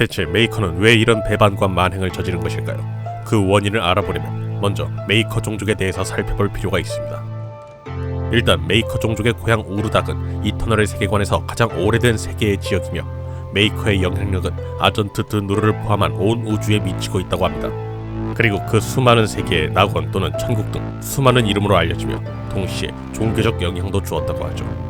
대체 메이커는 왜 이런 배반과 만행을 저지른 것일까요? 그 원인을 알아보려면 먼저 메이커 종족에 대해서 살펴볼 필요가 있습니다. 일단 메이커 종족의 고향 우르닥은 이터널의 세계관에서 가장 오래된 세계의 지역이며 메이커의 영향력은 아전트 드누르를 포함한 온 우주에 미치고 있다고 합니다. 그리고 그 수많은 세계의 낙원 또는 천국 등 수많은 이름으로 알려지며 동시에 종교적 영향도 주었다고 하죠.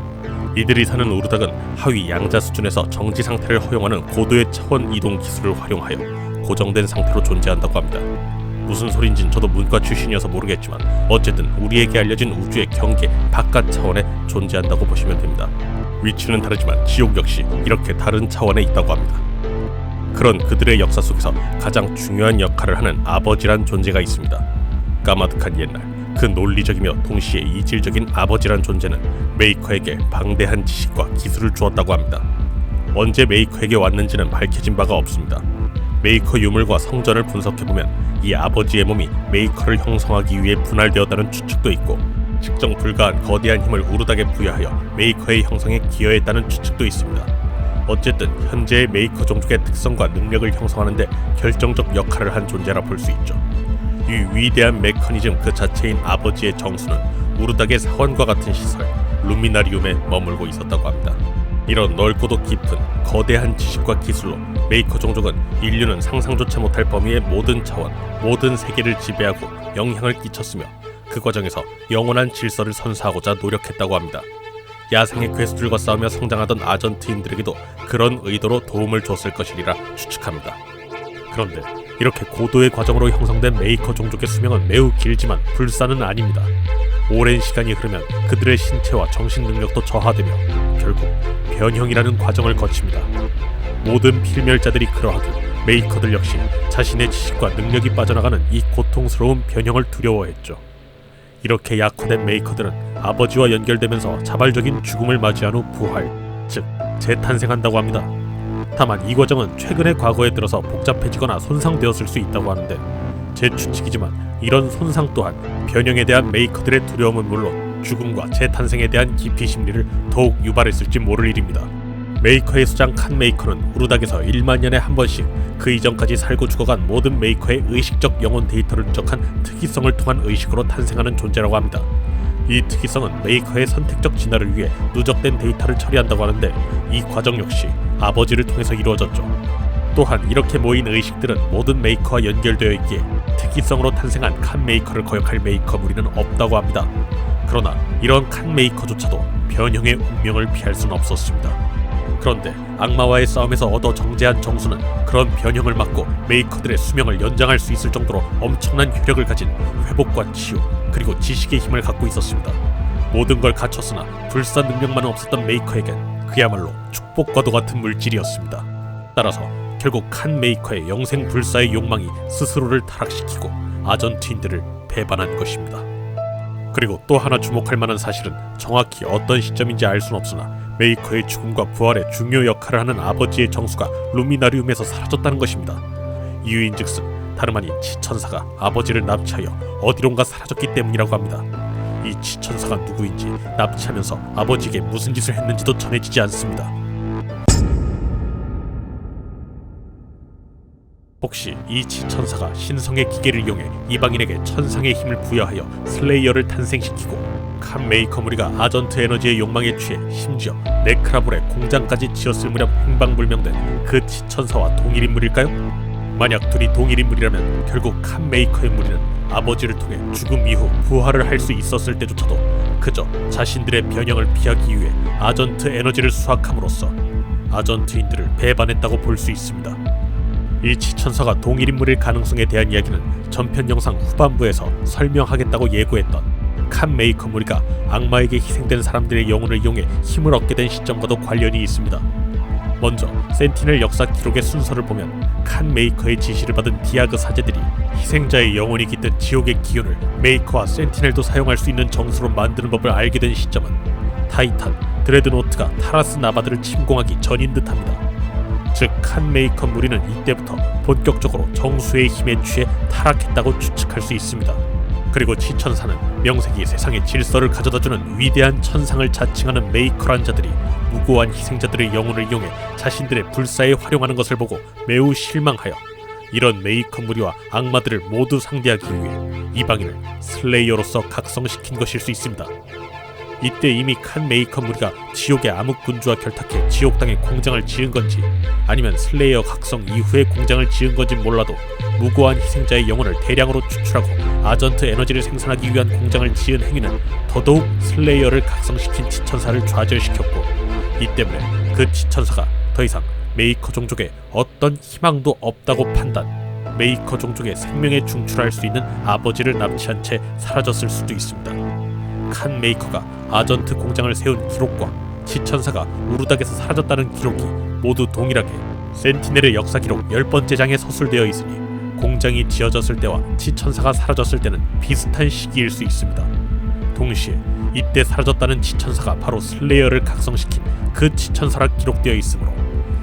이들이 사는 우르닥은 하위 양자 수준에서 정지 상태를 허용하는 고도의 차원 이동 기술을 활용하여 고정된 상태로 존재한다고 합니다. 무슨 소린진 저도 문과 출신이어서 모르겠지만 어쨌든 우리에게 알려진 우주의 경계 바깥 차원에 존재한다고 보시면 됩니다. 위치는 다르지만 지옥 역시 이렇게 다른 차원에 있다고 합니다. 그런 그들의 역사 속에서 가장 중요한 역할을 하는 아버지란 존재가 있습니다. 까마득한 옛날 그 논리적이며 동시에 이질적인 아버지란 존재는 메이커에게 방대한 지식과 기술을 주었다고 합니다. 언제 메이커에게 왔는지는 밝혀진 바가 없습니다. 메이커 유물과 성전을 분석해보면 이 아버지의 몸이 메이커를 형성하기 위해 분할되었다는 추측도 있고 측정 불가한 거대한 힘을 우르닥에 부여하여 메이커의 형성에 기여했다는 추측도 있습니다. 어쨌든 현재의 메이커 종족의 특성과 능력을 형성하는데 결정적 역할을 한 존재라 볼 수 있죠. 이 위대한 메커니즘 그 자체인 아버지의 정수는 우르닥의 사원과 같은 시설 루미나리움에 머물고 있었다고 합니다. 이런 넓고도 깊은 거대한 지식과 기술로 메이커 종족은 인류는 상상조차 못할 범위의 모든 차원, 모든 세계를 지배하고 영향을 끼쳤으며 그 과정에서 영원한 질서를 선사하고자 노력했다고 합니다. 야생의 괴수들과 싸우며 성장하던 아전트인들에게도 그런 의도로 도움을 줬을 것이리라 추측합니다. 그런데 이렇게 고도의 과정으로 형성된 메이커 종족의 수명은 매우 길지만 불사는 아닙니다. 오랜 시간이 흐르면 그들의 신체와 정신 능력도 저하되며 결국 변형이라는 과정을 거칩니다. 모든 필멸자들이 그러하듯 메이커들 역시 자신의 지식과 능력이 빠져나가는 이 고통스러운 변형을 두려워했죠. 이렇게 약화된 메이커들은 아버지와 연결되면서 자발적인 죽음을 맞이한 후 부활, 즉 재탄생한다고 합니다. 다만 이 과정은 최근의 과거에 들어서 복잡해지거나 손상되었을 수 있다고 하는데 제 추측이지만 이런 손상 또한 변형에 대한 메이커들의 두려움은 물론 죽음과 재탄생에 대한 기피 심리를 더욱 유발했을지 모를 일입니다. 메이커의 수장 칸 메이커는 우르닥에서 1만 년에 한 번씩 그 이전까지 살고 죽어간 모든 메이커의 의식적 영혼 데이터를 누적한 특이성을 통한 의식으로 탄생하는 존재라고 합니다. 이 특이성은 메이커의 선택적 진화를 위해 누적된 데이터를 처리한다고 하는데 이 과정 역시 아버지를 통해서 이루어졌죠. 또한 이렇게 모인 의식들은 모든 메이커와 연결되어 있기에 특이성으로 탄생한 칸 메이커를 거역할 메이커 무리는 없다고 합니다. 그러나 이런 칸 메이커조차도 변형의 운명을 피할 수는 없었습니다. 그런데 악마와의 싸움에서 얻어 정제한 정수는 그런 변형을 막고 메이커들의 수명을 연장할 수 있을 정도로 엄청난 효력을 가진 회복과 치유 그리고 지식의 힘을 갖고 있었습니다. 모든 걸 갖췄으나 불사 능력만은 없었던 메이커에겐 그야말로 축복과도 같은 물질이었습니다. 따라서 결국 칸 메이커의 영생 불사의 욕망이 스스로를 타락시키고 아전트인들을 배반한 것입니다. 그리고 또 하나 주목할 만한 사실은 정확히 어떤 시점인지 알 수는 없으나 메이커의 죽음과 부활에 중요 역할을 하는 아버지의 정수가 루미나리움에서 사라졌다는 것입니다. 이유인즉슨 다름 아닌 치천사가 아버지를 납치하여 어디론가 사라졌기 때문이라고 합니다. 이 치천사가 누구인지 납치하면서 아버지에게 무슨 짓을 했는지도 전해지지 않습니다. 혹시 이 치천사가 신성의 기계를 이용해 이방인에게 천상의 힘을 부여하여 슬레이어를 탄생시키고 칸 메이커 무리가 아전트 에너지의 욕망에 취해 심지어 네크라볼의 공장까지 지었을 무렵 행방불명된 그 치천사와 동일 인물일까요? 만약 둘이 동일 인 물이라면 결국 칸 메이커의 무리는 아버지를 통해 죽음 이후 부활을 할 수 있었을 때조차도 그저 자신들의 변형을 피하기 위해 아전트 에너지를 수확함으로써 아전트인들을 배반했다고 볼 수 있습니다. 이 치천사가 동일 인물일 가능성에 대한 이야기는 전편 영상 후반부에서 설명하겠다고 예고했던 칸 메이커 무리가 악마에게 희생된 사람들의 영혼을 이용해 힘을 얻게 된 시점과도 관련이 있습니다. 먼저 센티넬 역사 기록의 순서를 보면 칸 메이커의 지시를 받은 디아그 사제들이 희생자의 영혼이 깃든 지옥의 기운을 메이커와 센티넬도 사용할 수 있는 정수로 만드는 법을 알게 된 시점은 타이탄, 드레드노트가 타라스 나바드를 침공하기 전인 듯합니다. 즉 칸 메이커 무리는 이때부터 본격적으로 정수의 힘에 취해 타락했다고 추측할 수 있습니다. 그리고 치천사는 명색이 세상에 질서를 가져다주는 위대한 천상을 자칭하는 메이커란 자들이 무고한 희생자들의 영혼을 이용해 자신들의 불사에 활용하는 것을 보고 매우 실망하여 이런 메이커 무리와 악마들을 모두 상대하기 위해 이방인을 슬레이어로서 각성시킨 것일 수 있습니다. 이때 이미 칸 메이커 무리가 지옥의 암흑 군주와 결탁해 지옥 땅에 공장을 지은 건지 아니면 슬레이어 각성 이후에 공장을 지은 건지 몰라도 무고한 희생자의 영혼을 대량으로 추출하고 아전트 에너지를 생산하기 위한 공장을 지은 행위는 더더욱 슬레이어를 각성시킨 지천사를 좌절시켰고 이 때문에 그 지천사가 더 이상 메이커 종족에 어떤 희망도 없다고 판단 메이커 종족의 생명에 중출할 수 있는 아버지를 납치한 채 사라졌을 수도 있습니다. 칸 메이커가 아전트 공장을 세운 기록과 지천사가 우르닥에서 사라졌다는 기록이 모두 동일하게 센티넬의 역사 기록 열 번째 장에 서술되어 있으니 공장이 지어졌을 때와 지천사가 사라졌을 때는 비슷한 시기일 수 있습니다. 동시에 이때 사라졌다는 지천사가 바로 슬레이어를 각성시킨 그 지천사라 기록되어 있으므로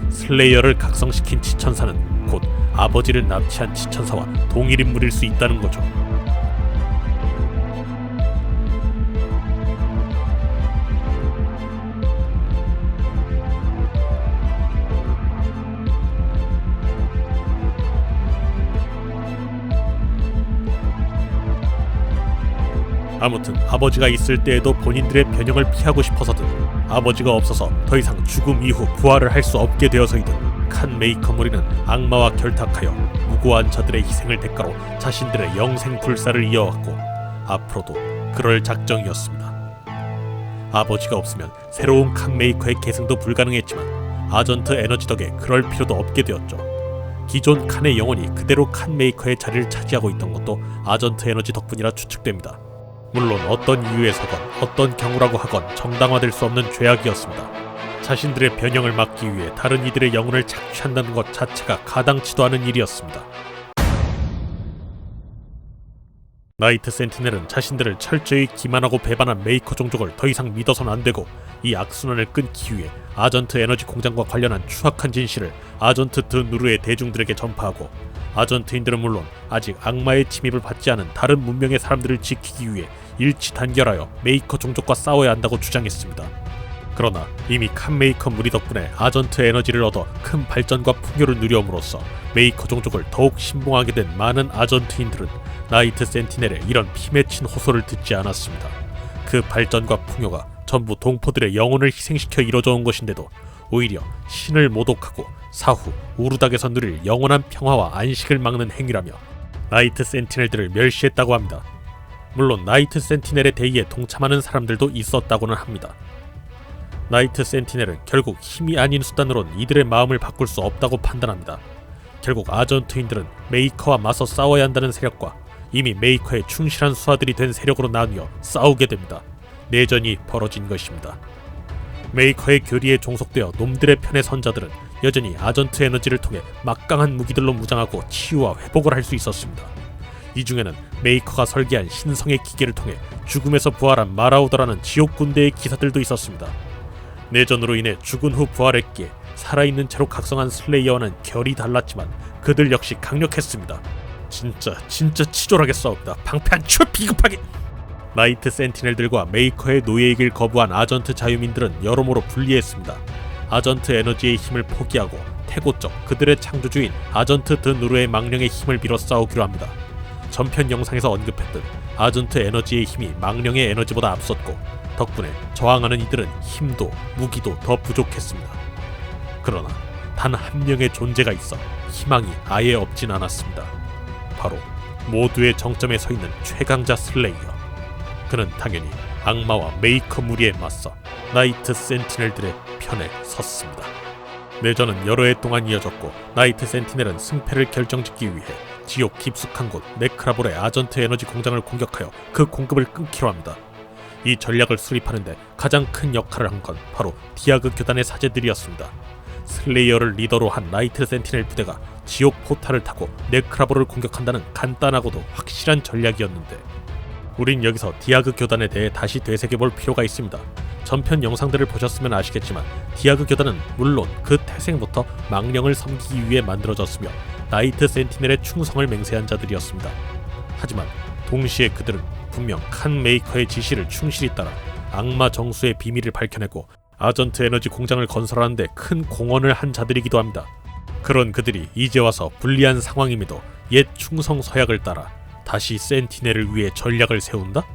슬레이어를 각성시킨 지천사는 곧 아버지를 납치한 지천사와 동일 인물일 수 있다는 거죠. 아무튼 아버지가 있을 때에도 본인들의 변형을 피하고 싶어서든 아버지가 없어서 더 이상 죽음 이후 부활을 할 수 없게 되어서이든 칸 메이커 무리는 악마와 결탁하여 무고한 자들의 희생을 대가로 자신들의 영생 불사를 이어왔고 앞으로도 그럴 작정이었습니다. 아버지가 없으면 새로운 칸 메이커의 계승도 불가능했지만 아전트 에너지 덕에 그럴 필요도 없게 되었죠. 기존 칸의 영혼이 그대로 칸 메이커의 자리를 차지하고 있던 것도 아전트 에너지 덕분이라 추측됩니다. 물론 어떤 이유에서건 어떤 경우라고 하건 정당화될 수 없는 죄악이었습니다. 자신들의 변형을 막기 위해 다른 이들의 영혼을 착취한다는 것 자체가 가당치도 않은 일이었습니다. 나이트 센티넬은 자신들을 철저히 기만하고 배반한 메이커 종족을 더 이상 믿어서는 안 되고 이 악순환을 끊기 위해 아전트 에너지 공장과 관련한 추악한 진실을 아전트 드 누르의 대중들에게 전파하고 아전트인들은 물론 아직 악마의 침입을 받지 않은 다른 문명의 사람들을 지키기 위해 일치 단결하여 메이커 종족과 싸워야 한다고 주장했습니다. 그러나 이미 칸 메이커 무리 덕분에 아전트 에너지를 얻어 큰 발전과 풍요를 누려옴으로써 메이커 종족을 더욱 신봉하게 된 많은 아전트인들은 나이트 센티넬의 이런 피 맺힌 호소를 듣지 않았습니다. 그 발전과 풍요가 전부 동포들의 영혼을 희생시켜 이뤄져 온 것인데도 오히려 신을 모독하고 사후 우르닥에서 누릴 영원한 평화와 안식을 막는 행위라며 나이트 센티넬들을 멸시했다고 합니다. 물론 나이트 센티넬의 대의에 동참하는 사람들도 있었다고는 합니다. 나이트 센티넬은 결국 힘이 아닌 수단으론 이들의 마음을 바꿀 수 없다고 판단합니다. 결국 아전트인들은 메이커와 맞서 싸워야 한다는 세력과 이미 메이커에 충실한 수하들이 된 세력으로 나뉘어 싸우게 됩니다. 내전이 벌어진 것입니다. 메이커의 교리에 종속되어 놈들의 편에 선 자들은 여전히 아전트 에너지를 통해 막강한 무기들로 무장하고 치유와 회복을 할 수 있었습니다. 이 중에는 메이커가 설계한 신성의 기계를 통해 죽음에서 부활한 마라우더라는 지옥 군대의 기사들도 있었습니다. 내전으로 인해 죽은 후 부활했기에 살아있는 채로 각성한 슬레이어와는 결이 달랐지만 그들 역시 강력했습니다. 진짜 진짜 치졸하게 싸웁니다. 방패한 추 비겁하게. 나이트 센티넬들과 메이커의 노예이길 거부한 아전트 자유민들은 여러모로 불리했습니다. 아전트 에너지의 힘을 포기하고 태고적 그들의 창조주인 아전트 드 누르의 망령의 힘을 빌어 싸우기로 합니다. 전편 영상에서 언급했듯 아전트 에너지의 힘이 망령의 에너지보다 앞섰고 덕분에 저항하는 이들은 힘도 무기도 더 부족했습니다. 그러나 단 한 명의 존재가 있어 희망이 아예 없진 않았습니다. 바로 모두의 정점에 서 있는 최강자 슬레이어. 그는 당연히 악마와 메이커 무리에 맞서 나이트 센티넬들의 편에 섰습니다. 내전은 여러 해 동안 이어졌고 나이트 센티넬은 승패를 결정짓기 위해 지옥 깊숙한 곳 네크라볼의 아전트 에너지 공장을 공격하여 그 공급을 끊기로 합니다. 이 전략을 수립하는데 가장 큰 역할을 한 건 바로 디아그 교단의 사제들이었습니다. 슬레이어를 리더로 한 나이트 센티넬 부대가 지옥 포탈을 타고 네크라볼을 공격한다는 간단하고도 확실한 전략이었는데 우린 여기서 디아그 교단에 대해 다시 되새겨볼 필요가 있습니다. 전편 영상들을 보셨으면 아시겠지만 디아그 교단은 물론 그 태생부터 망령을 섬기기 위해 만들어졌으며 나이트 센티넬의 충성을 맹세한 자들이었습니다. 하지만 동시에 그들은 분명 칸 메이커의 지시를 충실히 따라 악마 정수의 비밀을 밝혀내고 아전트 에너지 공장을 건설하는데 큰 공헌을 한 자들이기도 합니다. 그런 그들이 이제 와서 불리한 상황임에도 옛 충성 서약을 따라 다시 센티넬을 위해 전략을 세운다?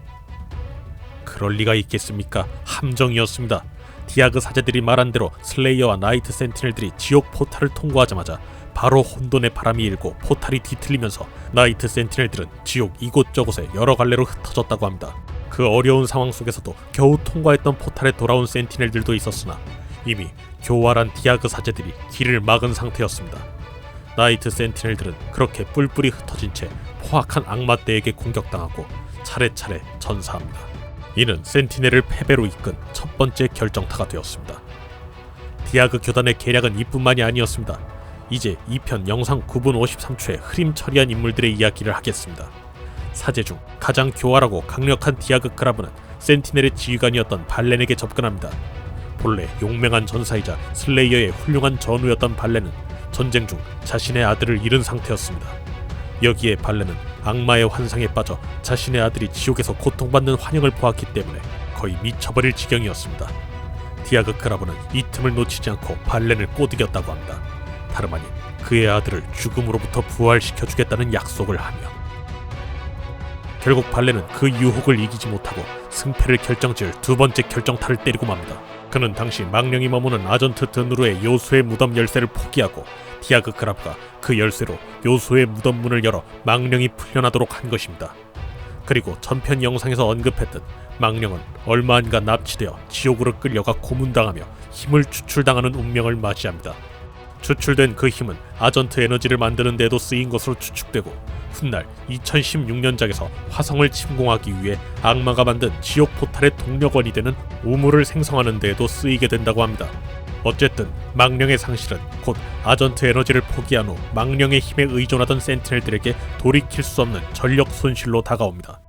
그럴 리가 있겠습니까? 함정이었습니다. 디아그 사제들이 말한 대로 슬레이어와 나이트 센티넬들이 지옥 포탈을 통과하자마자 바로 혼돈의 바람이 일고 포탈이 뒤틀리면서 나이트 센티넬들은 지옥 이곳저곳에 여러 갈래로 흩어졌다고 합니다. 그 어려운 상황 속에서도 겨우 통과했던 포탈에 돌아온 센티넬들도 있었으나 이미 교활한 디아그 사제들이 길을 막은 상태였습니다. 나이트 센티넬들은 그렇게 뿔뿔이 흩어진 채 포악한 악마떼에게 공격당하고 차례차례 전사합니다. 이는 센티넬을 패배로 이끈 첫 번째 결정타가 되었습니다. 디아그 교단의 계략은 이뿐만이 아니었습니다. 이제 2편 영상 9분 53초에 흐림 처리한 인물들의 이야기를 하겠습니다. 사제 중 가장 교활하고 강력한 디아그 크라브는 센티넬의 지휘관이었던 발렌에게 접근합니다. 본래 용맹한 전사이자 슬레이어의 훌륭한 전우였던 발렌은 전쟁 중 자신의 아들을 잃은 상태였습니다. 여기에 발렌은 악마의 환상에 빠져 자신의 아들이 지옥에서 고통받는 환영을 보았기 때문에 거의 미쳐버릴 지경이었습니다. 디아그 크라브는 이 틈을 놓치지 않고 발렌을 꼬드겼다고 합니다. 다름 아닌 그의 아들을 죽음으로부터 부활시켜 주겠다는 약속을 하며 결국 발렌은 그 유혹을 이기지 못하고 승패를 결정지을 두 번째 결정타를 때리고 맙니다. 그는 당시 망령이 머무는 아전트 드누르의 요수의 무덤 열쇠를 포기하고 디아그 크랍과 그 열쇠로 요수의 무덤 문을 열어 망령이 풀려나도록 한 것입니다. 그리고 전편 영상에서 언급했듯 망령은 얼마 안가 납치되어 지옥으로 끌려가 고문당하며 힘을 추출당하는 운명을 맞이합니다. 추출된 그 힘은 아전트 에너지를 만드는 데도 쓰인 것으로 추측되고 훗날 2016년작에서 화성을 침공하기 위해 악마가 만든 지옥 포탈의 동력원이 되는 우물을 생성하는 데에도 쓰이게 된다고 합니다. 어쨌든 망령의 상실은 곧 아전트 에너지를 포기한 후 망령의 힘에 의존하던 센티넬들에게 돌이킬 수 없는 전력 손실로 다가옵니다.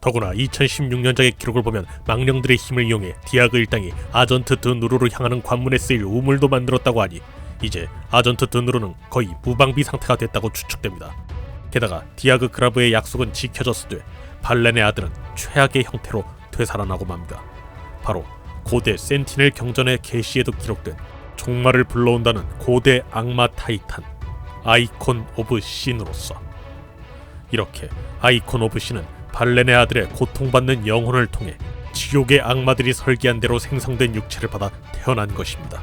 더구나 2016년작의 기록을 보면 망령들의 힘을 이용해 디아그 일당이 아전트 드누르로 향하는 관문에 쓰일 우물도 만들었다고 하니 이제 아전트 드누르는 거의 무방비 상태가 됐다고 추측됩니다. 게다가 디아그 그라브의 약속은 지켜졌으되 발렌의 아들은 최악의 형태로 되살아나고 맙니다. 바로 고대 센티넬 경전의 계시에도 기록된 종말을 불러온다는 고대 악마 타이탄 아이콘 오브 신으로서 이렇게 아이콘 오브 신은 발렌의 아들의 고통받는 영혼을 통해 지옥의 악마들이 설계한 대로 생성된 육체를 받아 태어난 것입니다.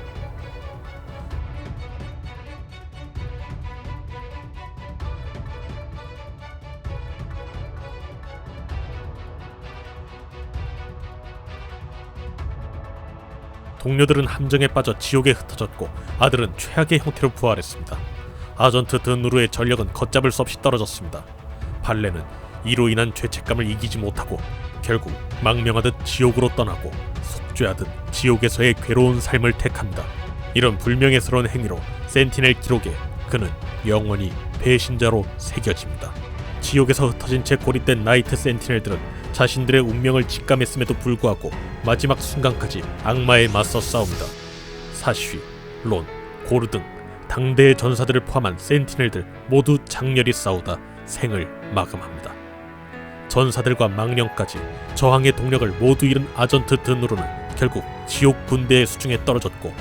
동료들은 함정에 빠져 지옥에 흩어졌고 아들은 최악의 형태로 부활했습니다. 아전트 드누르의 전력은 걷잡을 수 없이 떨어졌습니다. 발레는 이로 인한 죄책감을 이기지 못하고 결국 망명하듯 지옥으로 떠나고 속죄하듯 지옥에서의 괴로운 삶을 택합니다. 이런 불명예스러운 행위로 센티넬 기록에 그는 영원히 배신자로 새겨집니다. 지옥에서 흩어진 채 고립된 나이트 센티넬들은 자신들의 운명을 직감했음에도 불구하고 마지막 순간까지 악마에 맞서 싸웁니다. 사쉬, 론, 고르 등 당대의 전사들을 포함한 센티넬들 모두 장렬히 싸우다 생을 마감합니다. 전사들과 망령까지 저항의 동력을 모두 잃은 아전트 드누르는 결국 지옥 군대의 수중에 떨어졌고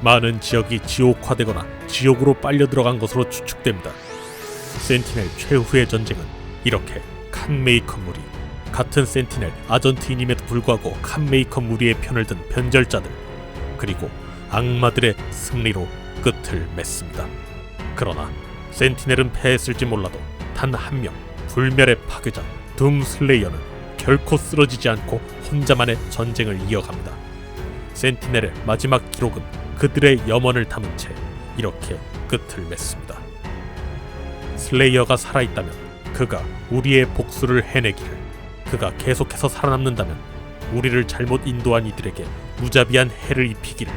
많은 지역이 지옥화되거나 지옥으로 빨려 들어간 것으로 추측됩니다. 센티넬 최후의 전쟁은 이렇게 칸메이커 무리 같은 센티넬 아전트인임에도 불구하고 칸메이커 무리의 편을 든 변절자들 그리고 악마들의 승리로 끝을 맺습니다. 그러나 센티넬은 패했을지 몰라도 단 한 명 불멸의 파괴자 둠 슬레이어는 결코 쓰러지지 않고 혼자만의 전쟁을 이어갑니다. 센티넬의 마지막 기록은 그들의 염원을 담은 채 이렇게 끝을 맺습니다. 슬레이어가 살아있다면 그가 우리의 복수를 해내기를 그가 계속해서 살아남는다면 우리를 잘못 인도한 이들에게 무자비한 해를 입히기를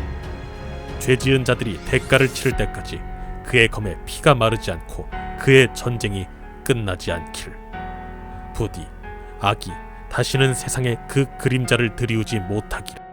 죄 지은 자들이 대가를 치를 때까지 그의 검에 피가 마르지 않고 그의 전쟁이 끝나지 않기를 부디 악이 다시는 세상에 그 그림자를 들이우지 못하기를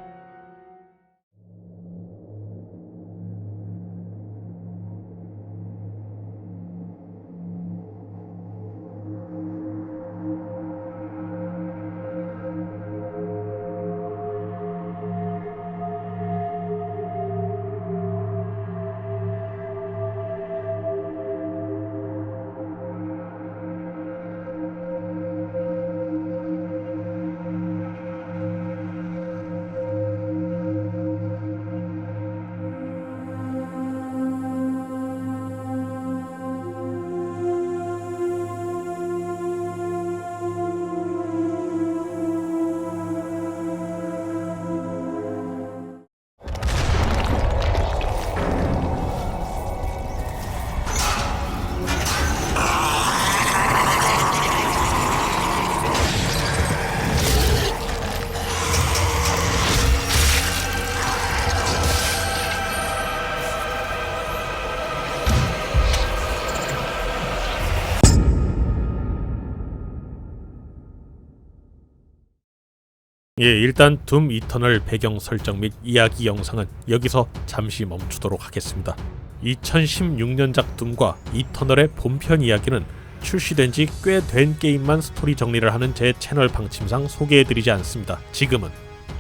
예, 일단 둠 이터널 배경 설정 및 이야기 영상은 여기서 잠시 멈추도록 하겠습니다. 2016년작 둠과 이터널의 본편 이야기는 출시된 지 꽤 된 게임만 스토리 정리를 하는 제 채널 방침상 소개해드리지 않습니다. 지금은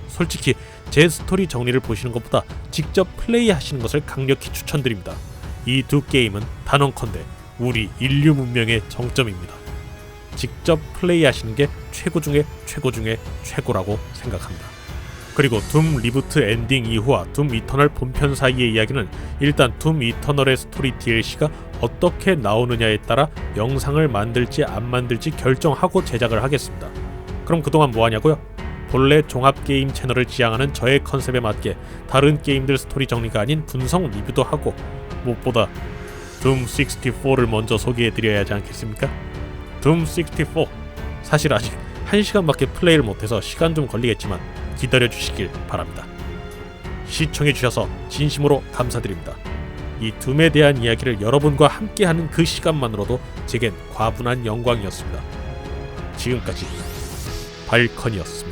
솔직히 제 스토리 정리를 보시는 것보다 직접 플레이하시는 것을 강력히 추천드립니다. 이 두 게임은 단언컨대 우리 인류 문명의 정점입니다. 직접 플레이하시는 게 최고 중에 최고 중에 최고라고 생각합니다. 그리고 둠 리부트 엔딩 이후와 둠 이터널 본편 사이의 이야기는 일단 둠 이터널의 스토리 DLC가 어떻게 나오느냐에 따라 영상을 만들지 안 만들지 결정하고 제작을 하겠습니다. 그럼 그동안 뭐 하냐고요? 본래 종합 게임 채널을 지향하는 저의 컨셉에 맞게 다른 게임들 스토리 정리가 아닌 분석 리뷰도 하고 무엇보다 둠 64를 먼저 소개해 드려야 하지 않겠습니까? 둠 64 사실 아직 1시간밖에 플레이를 못해서 시간 좀 걸리겠지만 기다려 주시길 바랍니다. 시청해 주셔서 진심으로 감사드립니다. 이 둠에 대한 이야기를 여러분과 함께하는 그 시간만으로도 제겐 과분한 영광이었습니다. 지금까지 발컨이었습니다.